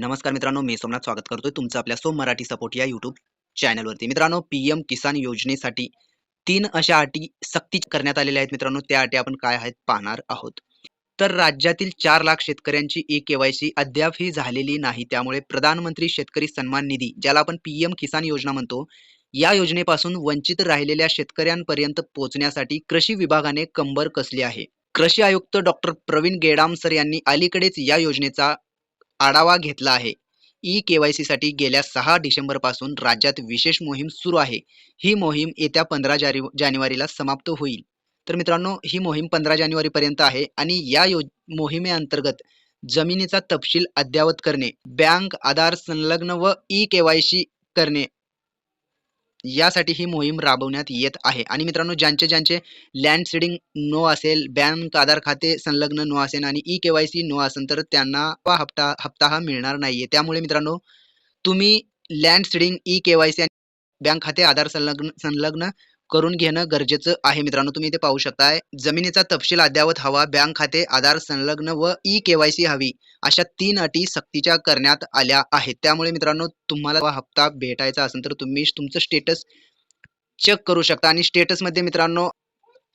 नमस्कार मित्रांनो मी सोमनाथ स्वागत करतोय तुमचं आपल्या सोम मराठी सपोर्ट या युट्यूब चॅनलवरती मित्रांनो पी एम किसान योजनेसाठी तीन अशा अटी सक्ती करण्यात आलेल्या आहेत मित्रांनो त्या अटी आपण काय आहेत पाहणार आहोत. तर राज्यातील चार लाख शेतकऱ्यांची ई केवायसी अद्यापही झालेली नाही त्यामुळे प्रधानमंत्री शेतकरी सन्मान निधी ज्याला आपण पी एम किसान योजना म्हणतो या योजनेपासून वंचित राहिलेल्या शेतकऱ्यांपर्यंत पोहोचण्यासाठी कृषी विभागाने कंबर कसली आहे? कृषी आयुक्त डॉक्टर प्रवीण गेडामसर यांनी अलीकडेच या योजनेचा आढावा घेतला आहे. ई केवायसीसाठी गेल्या सहा डिसेंबरपासून राज्यात विशेष मोहीम सुरू आहे. ही मोहीम येत्या पंधरा जारी जानेवारीला समाप्त होईल. तर मित्रांनो ही मोहीम पंधरा जानेवारीपर्यंत आहे आणि या यो मोहिमेअंतर्गत जमिनीचा तपशील अद्ययावत करणे बँक आधार संलग्न व ई केवायसी करणे यासाठी ही मोहीम राबवण्यात येत आहे. आणि मित्रांनो ज्यांचे ज्यांचे लँड सीडिंग नो असेल बँक आधार खाते संलग्न नो असेल आणि E K Y C no असेल तर त्यांना हप्ता हप्ता हा मिळणार नाहीये. त्यामुळे मित्रांनो तुम्ही land seeding E K Y C आणि बँक खाते आधार संलग्न संलग्न करून घेणं गरजेचं आहे. मित्रांनो तुम्ही इथे पाहू शकताय जमिनीचा तपशील अद्ययावत हवा बँक खाते आधार संलग्न व ई के वाय सी हवी अशा तीन अटी सक्तीच्या करण्यात आल्या आहेत. त्यामुळे मित्रांनो तुम्हाला हप्ता भेटायचा असेल तर तुम्ही तुमचं स्टेटस चेक करू शकता. आणि स्टेटसमध्ये मित्रांनो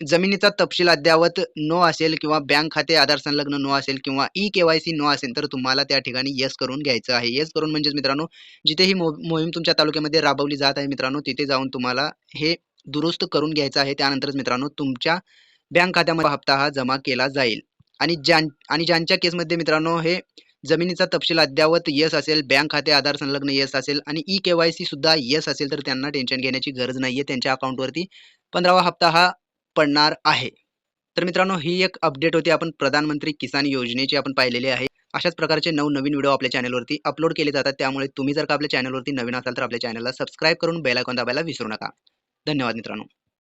जमिनीचा तपशील अद्ययावत नो असेल किंवा बँक खाते आधार संलग्न नो असेल किंवा E K Y C no असेल तर तुम्हाला त्या ठिकाणी येस करून घ्यायचं आहे. येस करून म्हणजेच मित्रांनो जिथे ही मो मोहीम तुमच्या तालुक्यामध्ये राबवली जात आहे मित्रांनो तिथे जाऊन तुम्हाला हे दुरुस्त करून घ्यायचं आहे. त्यानंतरच मित्रांनो तुमच्या बँक खात्यामध्ये हप्ता हा जमा केला जाईल. आणि ज्यां आणि ज्यांच्या केसमध्ये मित्रांनो हे जमिनीचा तपशील अद्ययावत येस असेल बँक खाते आधार संलग्न येस असेल आणि ई के वाय सी सुद्धा येस असेल तर त्यांना टेन्शन घेण्याची गरज नाही आहे त्यांच्या अकाउंटवरती पंधरावा हप्ता हा पडणार आहे. तर मित्रांनो ही एक अपडेट होती. आपण प्रधानमंत्री किसान योजनेची आपण पाहिलेली आहे. अशाच प्रकारचे नवनवीन व्हिडिओ आपल्या चॅनलवरती अपलोड केले जातात. त्यामुळे तुम्ही जर का आपल्या चॅनलवरती नवीन असाल तर आपल्या चॅनलला सबस्क्राईब करून बेलायकॉन दाबायला विसरू नका. धन्यवाद मित्रांनो.